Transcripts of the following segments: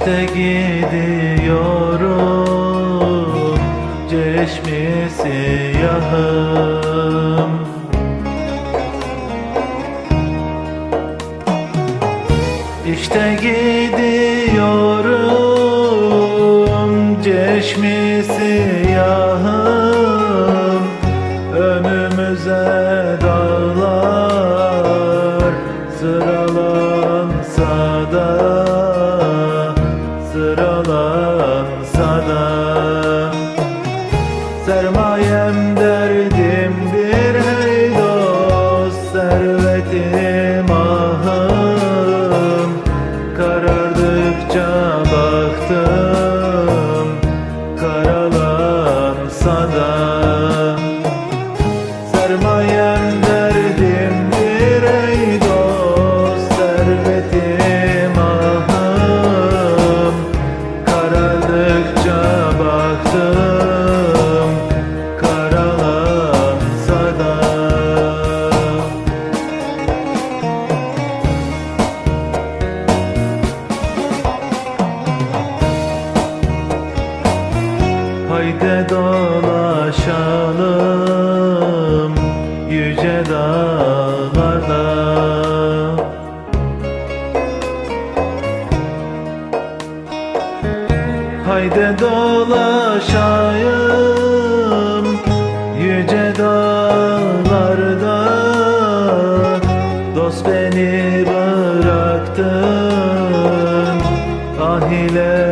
işte gidiyorum Çeşmi siyahım İşte gidiyorum Çeşmi siyahım Göklerde dolaşalım yüce dağlarda. Haydi dolaşayım yüce dağlarda. Dost beni bıraktın ahile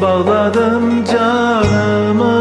Bağladım canımı.